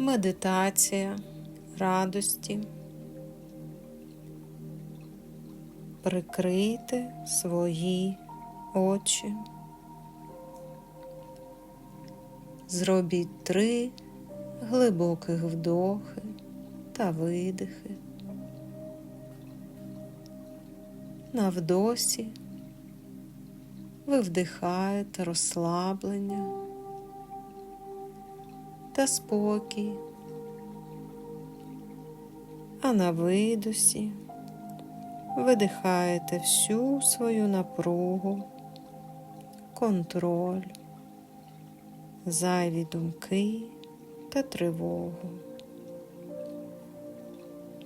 медитація радості. Прикрийте свої очі. Зробіть три глибоких вдохи та видихи. На вдосі ви вдихаєте розслаблення та спокій, а на видосі видихаєте всю свою напругу, контроль, зайві думки та тривогу.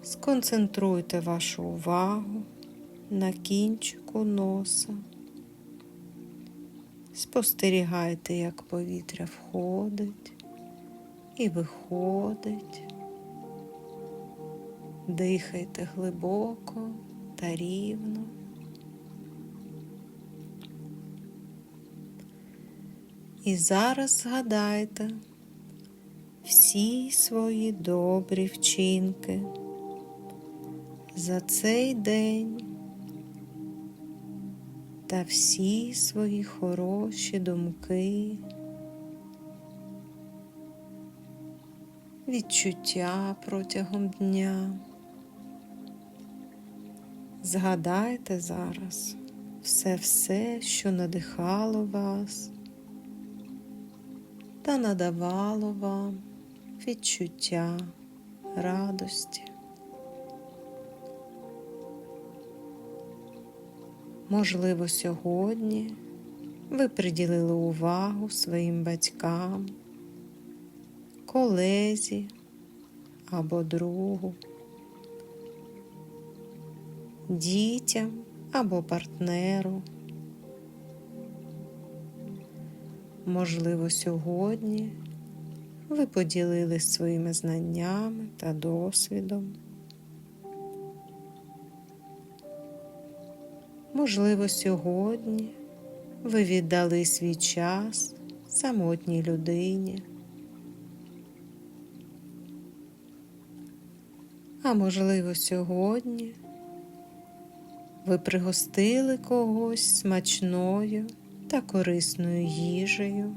Сконцентруйте вашу увагу на кінчику носа. Спостерігайте, як повітря входить і виходить. Дихайте глибоко та рівно. І зараз згадайте всі свої добрі вчинки за цей день та всі свої хороші думки, відчуття протягом дня. Згадайте зараз все-все, що надихало вас та надавало вам відчуття радості. Можливо, сьогодні ви приділили увагу своїм батькам, колезі або другу, дітям або партнеру. Можливо, сьогодні ви поділились своїми знаннями та досвідом. Можливо, сьогодні ви віддали свій час самотній людині. А можливо, сьогодні ви пригостили когось смачною та корисною їжею.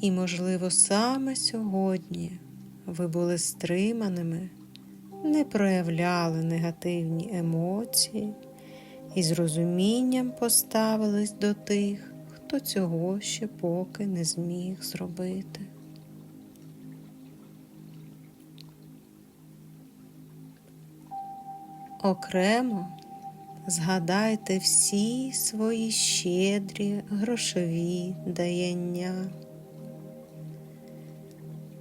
І, можливо, саме сьогодні ви були стриманими не проявляли негативні емоції і з розумінням поставились до тих, хто цього ще поки не зміг зробити. Окремо згадайте всі свої щедрі грошові даяння.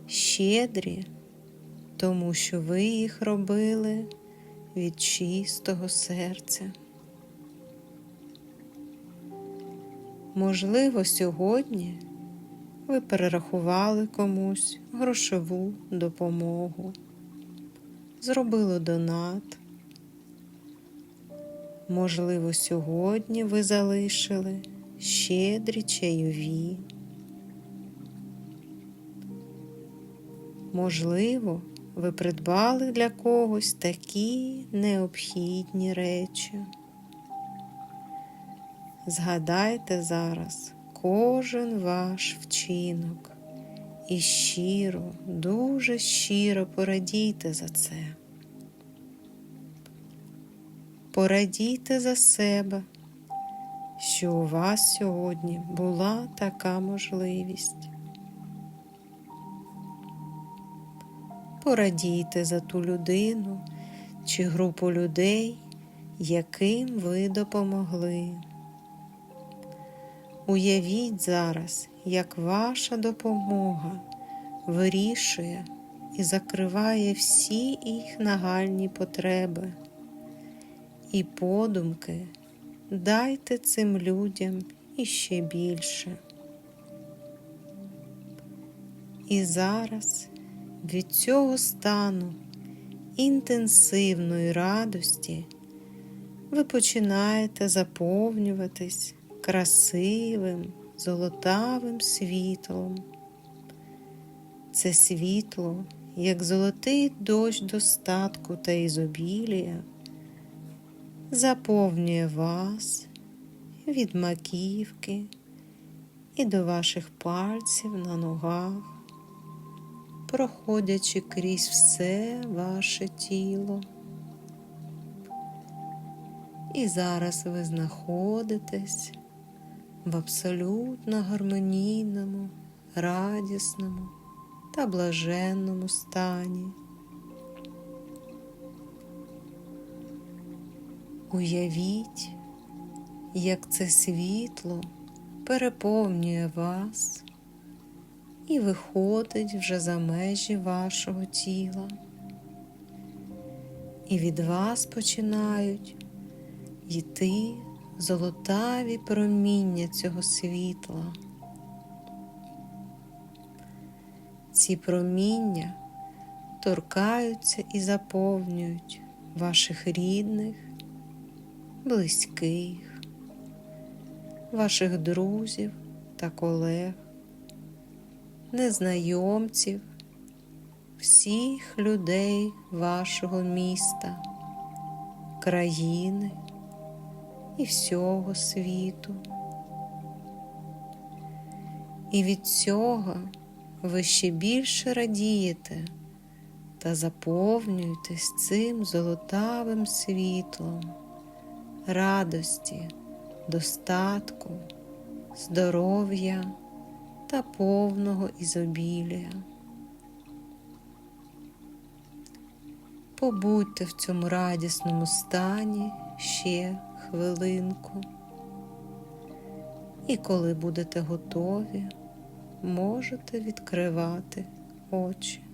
Щедрі тому що ви їх робили від чистого серця. Можливо, сьогодні ви перерахували комусь грошову допомогу, зробили донат. Можливо, сьогодні ви залишили щедрі чайові. Можливо, ви придбали для когось такі необхідні речі. Згадайте зараз кожен ваш вчинок і щиро, дуже щиро порадійте за це. Порадійте за себе, що у вас сьогодні була така можливість. Порадійте за ту людину чи групу людей, яким ви допомогли. Уявіть зараз, як ваша допомога вирішує і закриває всі їх нагальні потреби. І подумки дайте цим людям іще більше. І зараз від цього стану інтенсивної радості ви починаєте заповнюватись красивим, золотавим світлом. Це світло, як золотий дощ достатку та ізобілія, заповнює вас від маківки і до ваших пальців на ногах, проходячи крізь все ваше тіло. І зараз ви знаходитесь в абсолютно гармонійному, радісному та блаженному стані. Уявіть, як це світло переповнює вас і виходить вже за межі вашого тіла. І від вас починають йти золотаві проміння цього світла. Ці проміння торкаються і заповнюють ваших рідних, близьких, ваших друзів та колег, незнайомців, всіх людей вашого міста, країни і всього світу. І від цього ви ще більше радієте та заповнюєтесь цим золотавим світлом радості, достатку, здоров'я та повного ізобілія. Побудьте в цьому радісному стані ще хвилинку. І коли будете готові, можете відкривати очі.